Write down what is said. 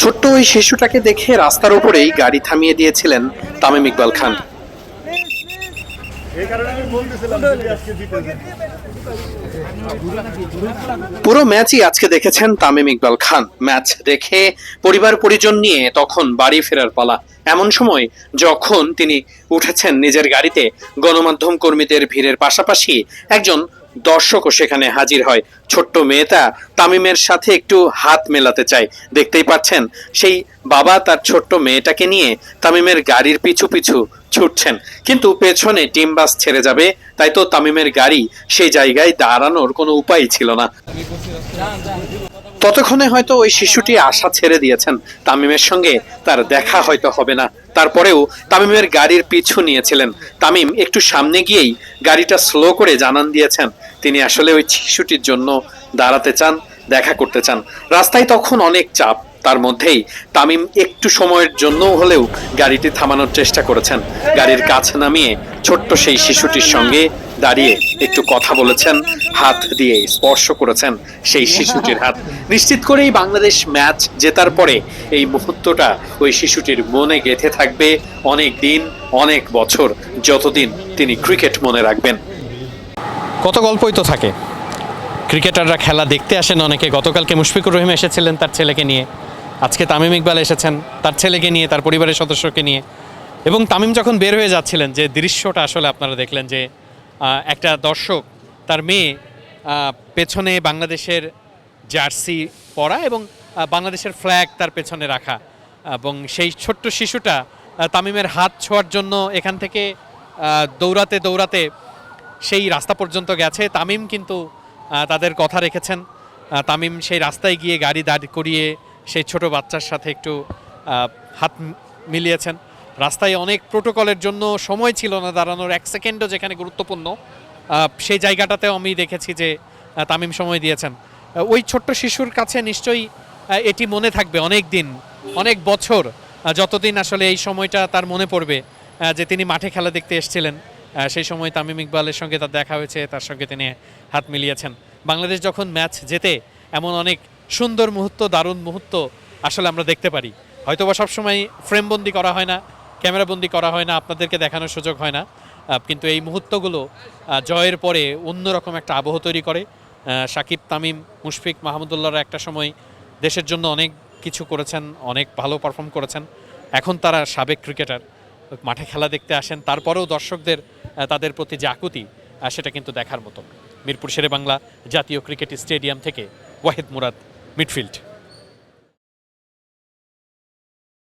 ছোট্ট ওই শিশুটাকে দেখে রাস্তার উপরেই গাড়ি থামিয়ে দিয়েছিলেন তামিম ইকবাল খান। পুরো ম্যাচই আজকে দেখেছেন তামিম ইকবাল খান। ম্যাচ দেখে পরিবার পরিজন নিয়ে তখন বাড়ি ফেরার পালা। এমন সময় যখন তিনি উঠেছেন নিজের গাড়িতে গণমাধ্যম কর্মীদের ভিড়ের পাশাপাশি একজন দর্শকও সেখানে হাজির হয়। ছোট্ট মেয়েটা তামিমের সাথে একটু হাত মেলাতে চায়। দেখতেই পাচ্ছেন, সেই বাবা তার ছোট্ট মেয়েটাকে নিয়ে তামিমের গাড়ির পিছু পিছু ছুটছেন। কিন্তু পেছনে টিম বাস ছেড়ে যাবে, তাই তো তামিমের গাড়ি সেই জায়গায় দাঁড়ানোর কোনো উপায় ছিল না। ততক্ষণে হয়তো ওই শিশুটি আশা ছেড়ে দিয়েছেন। তামিমের সঙ্গে তার দেখা হয়তো হবে না। তারপরেও তামিমের গাড়ির পিছু নিয়েছিলেন। তামিম একটু সামনে গিয়েই গাড়িটা স্লো করে জানান দিয়েছেন। তিনি আসলে ওই শিশুটির জন্য দাঁড়াতে চান, দেখা করতে চান। রাস্তায় তখন অনেক চাপ। তার মধ্যেই তামিম একটু সময়ের জন্য হলেও গাড়িটি থামানোর চেষ্টা করেছেন। গাড়ির কাছে নামিয়ে ছোট্ট সেই শিশুটির সঙ্গে দাঁড়িয়ে একটু কথা বলেছেন, হাত দিয়ে স্পর্শ করেছেন সেই শিশুটির হাত। নিশ্চিত করেই বাংলাদেশ ম্যাচ জেতার পরে এই মুহূর্তটা ওই শিশুটির মনে গেঁথে থাকবে অনেক দিন, অনেক বছর, যতদিন তিনি ক্রিকেট মনে রাখবেন। কত গল্পই তো থাকে। ক্রিকেটাররা খেলা দেখতে আসেন অনেকে। গতকালকে মুশফিকুর রহিম এসেছিলেন তার ছেলেকে নিয়ে। আজকে তামিম ইকবাল এসেছেন, তার ছেলেকে নিয়ে, তার পরিবারের সদস্যকে নিয়ে। এবং তামিম যখন বের হয়ে যাচ্ছিলেন, যে দৃশ্যটা আসলে আপনারা দেখলেন যে একটা দর্শক, তার মেয়ে পেছনে বাংলাদেশের জার্সি পরা এবং বাংলাদেশের ফ্ল্যাগ তার পেছনে রাখা। এবং সেই ছোট্ট শিশুটা তামিমের হাত ছোঁয়ার জন্য এখান থেকে দৌড়াতে দৌড়াতে সেই রাস্তা পর্যন্ত গেছে। তামিম কিন্তু তাদের কথা রেখেছেন। তামিম সেই রাস্তায় গিয়ে গাড়ি দাঁড় করিয়ে সেই ছোট বাচ্চার সাথে একটু হাত মিলিয়েছেন। রাস্তায় অনেক প্রোটোকলের জন্য সময় ছিল না দাঁড়ানোর, এক সেকেন্ডও যেখানে গুরুত্বপূর্ণ। সেই জায়গাটাতেও আমি দেখেছি যে তামিম সময় দিয়েছেন। ওই ছোট্ট শিশুর কাছে নিশ্চয়ই এটি মনে থাকবে অনেক দিন, অনেক বছর যতদিন আসলে এই সময়টা তার মনে পড়বে যে তিনি মাঠে খেলা দেখতে এসেছিলেন। সেই সময় তামিম ইকবালের সঙ্গে তার দেখা হয়েছে, তার সঙ্গে তিনি হাত মিলিয়েছেন। বাংলাদেশ যখন ম্যাচ জেতে এমন অনেক সুন্দর মুহূর্ত, দারুণ মুহূর্ত আসলে আমরা দেখতে পারি। হয়তোবা সবসময় ফ্রেমবন্দি করা হয় না, ক্যামেরাবন্দি করা হয় না, আপনাদেরকে দেখানোর সুযোগ হয় না। কিন্তু এই মুহূর্তগুলো জয়ের পরে অন্যরকম একটা আবহ তৈরি করে। সাকিব, তামিম, মুশফিক, মাহমুদুল্লাহরা একটা সময় দেশের জন্য অনেক কিছু করেছেন, অনেক ভালো পারফর্ম করেছেন। এখন তারা সাবেক ক্রিকেটার মাঠে খেলা দেখতে আসেন, তারপরেও দর্শকদের তাদের প্রতি যে আকুতি সেটা কিন্তু দেখার মতো। মিরপুর শেরে বাংলা জাতীয় ক্রিকেট স্টেডিয়াম থেকে ওয়াহিদ মুরাদ। মিডফিল্ড